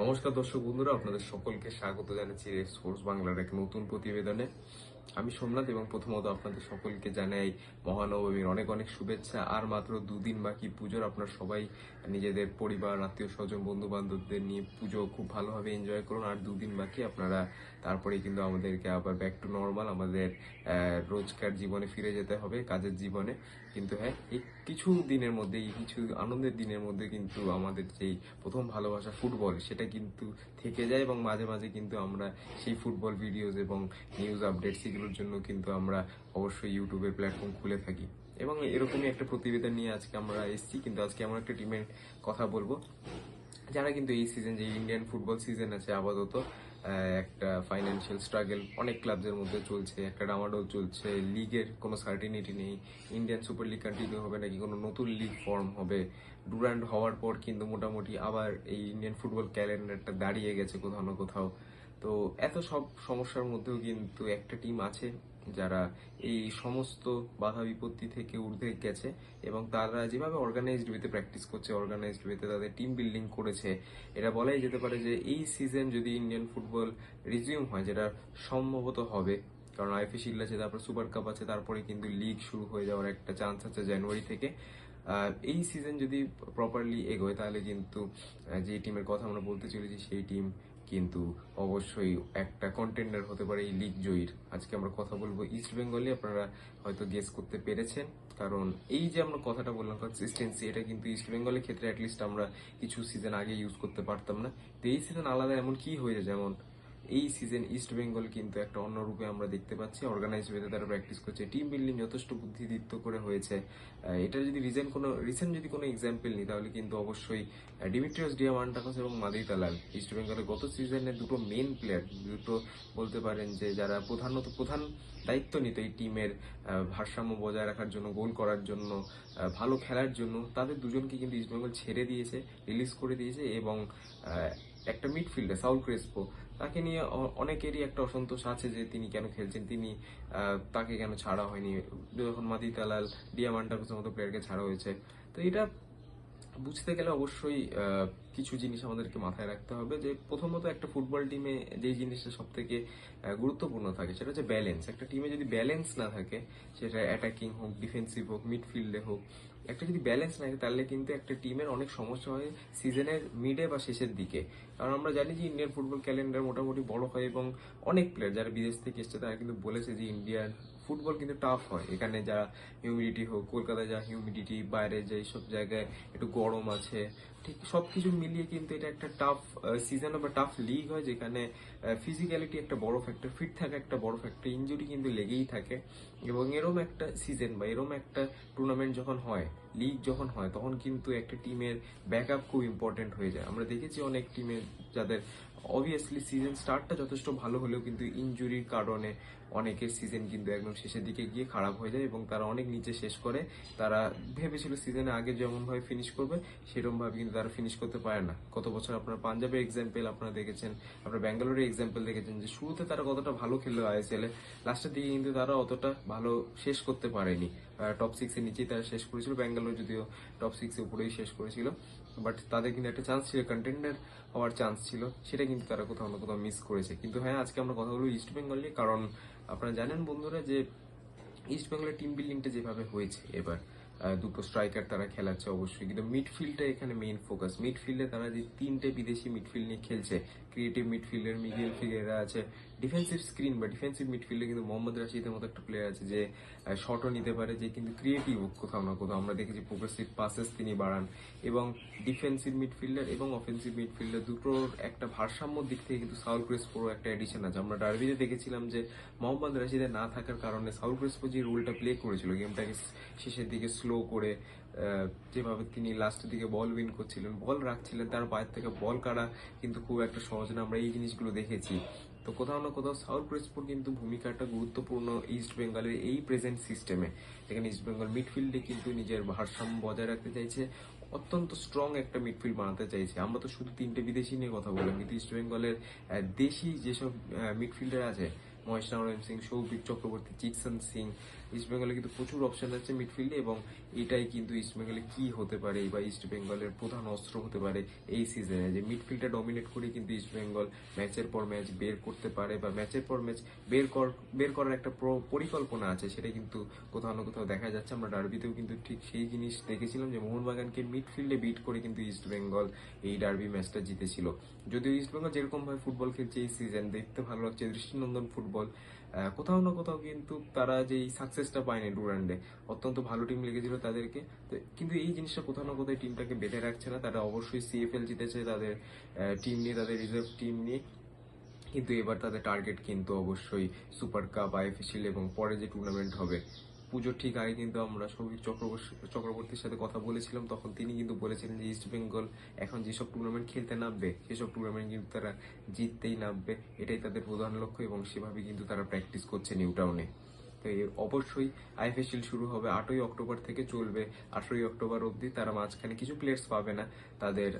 নমস্কার দর্শক বন্ধুরা, আপনাদের সকলকে স্বাগত জানাচ্ছি রেস ফোর্স বাংলার এক নতুন প্রতিবেদনে। আমি সোমনাথ এবং প্রথমত আপনাদের সকলকে জানাই মহানবমীর অনেক অনেক শুভেচ্ছা, আর মাত্র দুদিন বাকি পুজোর। আপনারা সবাই নিজেদের পরিবার, আত্মীয় স্বজন বন্ধু বান্ধবদের নিয়ে পুজো খুব ভালোভাবে এনজয় করুন। আর দুদিন বাকি আপনারা তারপরে কিন্তু আমাদেরকে আবার ব্যাক টু নর্মাল আমাদের রোজকার জীবনে ফিরে যেতে হবে, কাজের জীবনে। কিন্তু হ্যাঁ এই কিছু দিনের মধ্যে এই কিছু আনন্দের দিনের মধ্যে কিন্তু আমাদের যেই প্রথম ভালোবাসা ফুটবল, সেটা কিন্তু থেকে যায় এবং মাঝে মাঝে কিন্তু আমরা সেই ফুটবল ভিডিওস এবং নিউজ আপডেট সেগুলোর জন্য কিন্তু আমরা অবশ্যই ইউটিউবের প্ল্যাটফর্ম খুলে থাকি। এবং এরকমই একটা প্রতিবেদন নিয়ে আজকে আমরা এসেছি, কিন্তু আজকে এমন একটা টিমের কথা বলব। যারা কিন্তু এই সিজন যে ইন্ডিয়ান ফুটবল সিজন আছে আপাতত একটা ফাইন্যান্সিয়াল স্ট্রাগল অনেক ক্লাবদের মধ্যে চলছে, একটা ডামাডোল চলছে লিগের কোনো সার্টিনিটি নেই ইন্ডিয়ান সুপার লিগ কন্টিনিউ হবে নাকি কোনো নতুন লিগ ফর্ম হবে? ডুরান্ড হওয়ার পর কিন্তু মোটামুটি আবার এই ইন্ডিয়ান ফুটবল ক্যালেন্ডারটা দাঁড়িয়ে গেছে কোথাও না কোথাও। তো এত সব সমস্যার মধ্যেও কিন্তু একটা টিম আছে যারা এই সমস্ত বাধা বিপত্তি থেকে ঊর্ধ্বে গেছে এবং তারা যেভাবে অর্গানাইজড ওয়েতে প্র্যাকটিস করছে অর্গানাইজড ওয়েতে তাদের টিম বিল্ডিং করেছে এটা বলাই যেতে পারে যে এই সিজন যদি ইন্ডিয়ান ফুটবল রিজিউম হয়, যেটা সম্ভবত হবে, কারণ আইপি শিল্ড আছে, তারপর সুপার কাপ আছে, তারপরে কিন্তু লিগ শুরু হয়ে যাওয়ার একটা চান্স আছে জানুয়ারি থেকে। এই সিজন যদি প্রপারলি এগোয়, তাহলে কিন্তু যে টিমের কথা আমরা বলতে চলেছি, সেই টিম কিন্তু অবশ্যই একটা কন্টেন্ডার হতে পারে এই লিগ জয়ীর। আজকে আমরা কথা বলব ইস্ট বেঙ্গলে আপনারা হয়তো গেস করতে পেরেছেন। কারণ এই যে আমরা কথাটা বললাম কনসিস্টেন্সি এটা কিন্তু ইস্ট বেঙ্গলের ক্ষেত্রে অ্যাটলিস্ট আমরা কিছু সিজন আগে ইউজ করতে পারতাম না। তো এই সিজন আলাদা এমন কি হয়েছে যেমন এই সিজন ইস্ট বেঙ্গল কিন্তু একটা অন্য রূপে আমরা দেখতে পাচ্ছি। অর্গানাইজ ওয়েতে তারা প্র্যাকটিস করছে। টিম বিল্ডিং যথেষ্ট বুদ্ধিদীপ্ত করে হয়েছে। এটা যদি রিজেন্ট কোনো রিসেন্ট যদি কোনো এক্সাম্পল নিই, তাহলে কিন্তু অবশ্যই ডিমিট্রিয়াস ডিয়ামান্টাকস এবং মাদির তালাল ইস্ট বেঙ্গলের গত সিজনে দুটো মেন প্লেয়ার দুটো বলতে পারেন যে যারা প্রধানত, প্রধান দায়িত্ব নিত এই টিমের ভারসাম্য বজায় রাখার জন্য, গোল করার জন্য ভালো খেলার জন্য, তাদের দুজনকে কিন্তু ইস্ট বেঙ্গল ছেড়ে দিয়েছে রিলিজ করে দিয়েছে এবং একটা মিডফিল্ডার সাউল ক্রেসপো তাকে নিয়ে অনেকেরই একটা অসন্তোষ আছে যে তিনি কেন খেলছেন। তিনি তাকে কেন ছাড়া হয়নি? যখন মাদি তালাল ডিয়ামান্টাকসের মতো প্লেয়ারকে ছাড়া হয়েছে। তো এটা বুঝতে গেলে অবশ্যই কিছু জিনিস আমাদেরকে মাথায় রাখতে হবে যে প্রথমত একটা ফুটবল টিমে যে জিনিসটা সব থেকে গুরুত্বপূর্ণ থাকে সেটা হচ্ছে ব্যালেন্স একটা টিমে যদি ব্যালেন্স না থাকে, সেটা অ্যাটাকিং হোক ডিফেন্সিভ হোক মিডফিল্ডে হোক, একটা যদি ব্যালেন্স না থাকে, তাহলে কিন্তু একটা টিমের অনেক সমস্যা হয় সিজনের মিডে বা শেষের দিকে। কারণ আমরা জানি যে ইন্ডিয়ান ফুটবল ক্যালেন্ডার মোটামুটি বড় হয় এবং অনেক প্লেয়ার যারা বিদেশ থেকে এসছে, তারা কিন্তু বলেছে যে ইন্ডিয়ান ফুটবল কিন্তু টাফ হয়। এখানে যারা হিউমিডিটি হোক, কলকাতায় যা হিউমিডিটি বাইরে যে সব জায়গায় একটু গরম আছে, ঠিক সব কিছু মিলিয়ে কিন্তু এটা একটা টাফ সিজন বা টাফ লিগ হয়, যেখানে ফিজিক্যালিটি একটা বড় ফ্যাক্টর ফিট থাকা একটা বড় ফ্যাক্টর ইঞ্জুরি কিন্তু লেগেই থাকে। এবং এরম একটা সিজন বা এরম একটা টুর্নামেন্ট যখন হয় লিগ যখন হয়, তখন কিন্তু একটা টিমের ব্যাকআপ খুব ইম্পর্টেন্ট হয়ে যায়। আমরা দেখেছি অনেক টিমে যাদের অবভিয়াসলি সিজন স্টার্টটা যথেষ্ট ভালো হলেও কিন্তু ইনজুরির কারণে অনেকের সিজন কিন্তু একদম শেষের দিকে গিয়ে খারাপ হয়ে যায় এবং তারা অনেক নিচে শেষ করে। তারা ভেবেছিল সিজনে আগে যেমনভাবে ফিনিশ করবে সেরকম ভাবে কিন্তু তারা ফিনিশ করতে পারে না। কত বছর আপনার পাঞ্জাবের এক্সাম্পল আপনারা দেখেছেন, আপনার ব্যাঙ্গালোরের এক্সাম্পল দেখেছেন যে শুরুতে তারা কতটা ভালো খেললো আইএসএল এ লাস্টের দিকে কিন্তু তারা অতটা ভালো শেষ করতে পারেনি। টপ সিক্স এর নিচেই তারা শেষ করেছিল। ব্যাঙ্গালোর যদিও টপ সিক্স এর উপরেই শেষ করেছিল। বাট তাদের কিন্তু একটা চান্স ছিল কন্টেন্ডার হওয়ার চান্স ছিল। সেটা কিন্তু তারা কোথাও না কোথাও মিস করেছে। কিন্তু হ্যাঁ আজকে আমরা কথা বলব ইস্ট বেঙ্গল নিয়ে। কারণ আপনারা জানেন বন্ধুরা যে ইস্ট বেঙ্গলের টিম বিল্ডিংটা যেভাবে হয়েছে এবার দুটো স্ট্রাইকার তারা খেলাচ্ছে অবশ্যই। কিন্তু মিডফিল্ডটা এখানে মেইন ফোকাস মিডফিল্ডে তারা যে তিনটে বিদেশি মিডফিল্ড নিয়ে খেলছে ক্রিয়েটিভ মিডফিল্ডের মিগেল ফিগেরা আছে ডিফেন্সিভ স্ক্রিন বা ডিফেন্সিভ মিডফিল্ডে কিন্তু মোহাম্মদ রাশিদের মতো একটা প্লেয়ার আছে যে শটও নিতে পারে, যে কিন্তু ক্রিয়েটিভ কোথাও না কোথাও। আমরা দেখেছি প্রোগ্রেসিভ পাসেস তিনি বাড়ান। এবং ডিফেন্সিভ মিডফিল্ডার এবং অফেন্সিভ মিডফিল্ডার দুটোর একটা ভারসাম্য দিক থেকে কিন্তু সাউল ক্রেসপোর একটা এডিশন আছে। আমরা ডার্বিতে দেখেছিলাম যে, মোহাম্মদ রাশিদের না থাকার কারণে সাউল ক্রেসপো যে রোলটা প্লে করেছিল গেমটাকে শেষের দিকে স্লো করে যেভাবে তিনি লাস্টের দিকে বল উইন করছিলেন বল রাখছিলেন, তার পায়ের থেকে বল কাটা কিন্তু খুব একটা সহজ না। আমরা এই জিনিসগুলো দেখেছি। তো কোথাও না কোথাও সাউথ ক্রেসপোর কিন্তু ভূমিকাটা গুরুত্বপূর্ণ ইস্ট বেঙ্গলের এই প্রেজেন্ট সিস্টেমে যেখানে ইস্ট বেঙ্গল মিডফিল্ডে কিন্তু নিজের ভারসাম্য বজায় রাখতে চাইছে, অত্যন্ত স্ট্রং একটা মিডফিল্ড বানাতে চাইছে। আমরা তো শুধু তিনটে বিদেশি নিয়ে কথা বললাম, কিন্তু ইস্ট বেঙ্গলের দেশি যেসব মিডফিল্ডার আছে মহেশ নারায়ণ সিং, সৌভিক চক্রবর্তী চিকসন সিং ইস্ট বেঙ্গলে কিন্তু প্রচুর অপশন আছে মিডফিল্ডে এবং এটাই কিন্তু ইস্ট বেঙ্গলে কি হতে পারে বা ইস্ট বেঙ্গলের প্রধান অস্ত্র হতে পারে এই সিজনে যে মিডফিল্ডটা ডমিনেট করে কিন্তু ইস্ট বেঙ্গল ম্যাচের পর ম্যাচ বের করতে পারে বা ম্যাচের পর ম্যাচ বের কর, বের করার একটা প্র- পরিকল্পনা আছে, সেটা কিন্তু কোথাও না কোথাও দেখা যাচ্ছে। আমরা ডার্বিতেও কিন্তু ঠিক সেই জিনিস দেখেছিলাম যে মোহনবাগানকে মিডফিল্ডে বিট করে কিন্তু ইস্ট বেঙ্গল এই ডার্বি ম্যাচটা জিতেছিল। যদিও ইস্ট বেঙ্গল যেরকম ভাবে ফুটবল খেলছে এই সিজন দেখতে ভালো লাগছে। দৃষ্টিনন্দন ফুটবল আহ, কোথাও না কোথাও কিন্তু তারা যেই সাকসেসটা পায়নি ডুরান্ডে অত্যন্ত ভালো টিম লেগেছিল তাদেরকে। কিন্তু এই জিনিসটা কোথাও না কোথাও টিমটাকে বেঁধে রাখছে না। তারা অবশ্যই সিএফএল জিতেছে তাদের টিম নিয়ে তাদের রিজার্ভ টিম নিয়ে। কিন্তু এবার তাদের টার্গেট কিন্তু অবশ্যই সুপার কাপ আইএফএসিল এবং পরে যে টুর্নামেন্ট হবে পুজোর ঠিক আগে কিন্তু আমরা সৌভিক চক্রবর্তী, চক্রবর্তীর সাথে কথা বলেছিলাম, তখন তিনি কিন্তু বলেছিলেন যে ইস্ট বেঙ্গল এখন যেসব টুর্নামেন্ট খেলতে নামবে, সেসব টুর্নামেন্ট কিন্তু তারা জিততেই নামবে, এটাই তাদের প্রধান লক্ষ্য এবং সেভাবে কিন্তু তারা প্র্যাকটিস করছে নিউ টাউনে অবশ্যই আইএফএসিল শুরু হবে আটই অক্টোবর থেকে চলবে। আঠেরোই অক্টোবর অবধি তারা মাঝখানে কিছু প্লেয়ার্স পাবে না। তাদের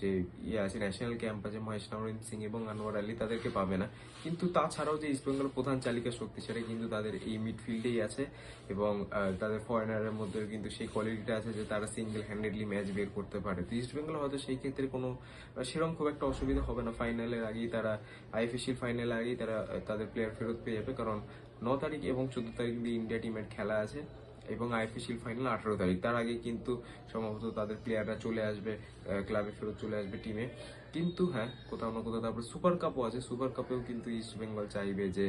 যে ইয়ে আছে ন্যাশনাল ক্যাম্প আছে, মহেশ নারায়ণ সিং এবং আনোয়ার আলী তাদেরকে পাবে না। কিন্তু তাছাড়াও যে ইস্ট বেঙ্গল প্রধান চালিকা শক্তি, সেটা কিন্তু তাদের এই মিডফিল্ডেই আছে এবং তাদের ফরেনারের মধ্যে কিন্তু সেই কোয়ালিটিটা আছে যে তারা সিঙ্গেল হ্যান্ডেডলি ম্যাচ বের করতে পারে। তো ইস্ট বেঙ্গল হয়তো সেই ক্ষেত্রে কোনো সেরকম খুব একটা অসুবিধা হবে না। ফাইনালের আগেই তারা আইএফএসির ফাইনালের আগেই তারা তাদের প্লেয়ার ফেরত পেয়ে যাবে। কারণ ন তারিখ এবং চোদ্দ তারিখ দিয়ে ইন্ডিয়া টিমের খেলা আছে এবং আইএফএসিল ফাইনাল আঠারো তারিখ। তার আগে কিন্তু সম্ভবত তাদের প্লেয়াররা চলে আসবে ক্লাবে ফেরত চলে আসবে টিমে কিন্তু হ্যাঁ কোথাও না কোথাও তারপরে সুপার কাপও আছে। সুপার কাপেও কিন্তু ইস্ট বেঙ্গল চাইবে যে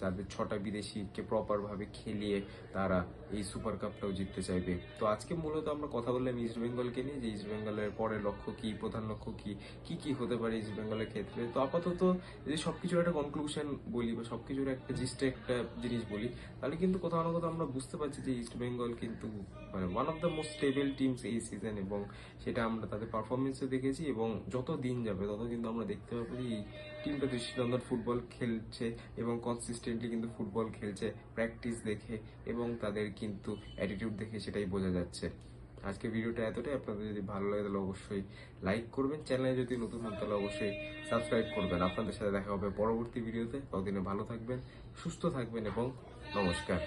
তাদের ছটা বিদেশিকে প্রপারভাবে খেলিয়ে তারা এই সুপার কাপটাও জিততে চাইবে। তো আজকে মূলত আমরা কথা বললাম ইস্ট বেঙ্গলকে নিয়ে যে ইস্ট বেঙ্গলের পরের লক্ষ্য কি, প্রধান লক্ষ্য কি কি কি হতে পারে ইস্ট বেঙ্গলের ক্ষেত্রে। তো আপাতত যদি সবকিছুর একটা কনক্লুশন বলি বা সবকিছুর একটা জিস্টে একটা জিনিস বলি, তাহলে কিন্তু কোথাও না কোথাও আমরা বুঝতে পারছি যে ইস্ট বেঙ্গল কিন্তু মানে one of the most stable teams এই সিজন এবং সেটা আমরা তাদের পারফরমেন্সে দেখেছি এবং যত দিন যাবে, তত কিন্তু আমরা দেখতে পাবো যে এই টিমটা দৃষ্টিনন্দন ফুটবল খেলছে এবং কনসিস্টেন্টলি কিন্তু ফুটবল খেলছে প্র্যাকটিস দেখে এবং তাদের কিন্তু অ্যাটিটিউড দেখে সেটাই বোঝা যাচ্ছে। আজকে ভিডিওটা এতটাই। আপনাদের যদি ভালো লাগে, তাহলে অবশ্যই লাইক করবেন। চ্যানেলে যদি নতুন হন, তাহলে অবশ্যই সাবস্ক্রাইব করবেন। আপনাদের সাথে দেখা হবে পরবর্তী ভিডিওতে। ততদিনে ভালো থাকবেন, সুস্থ থাকবেন এবং নমস্কার।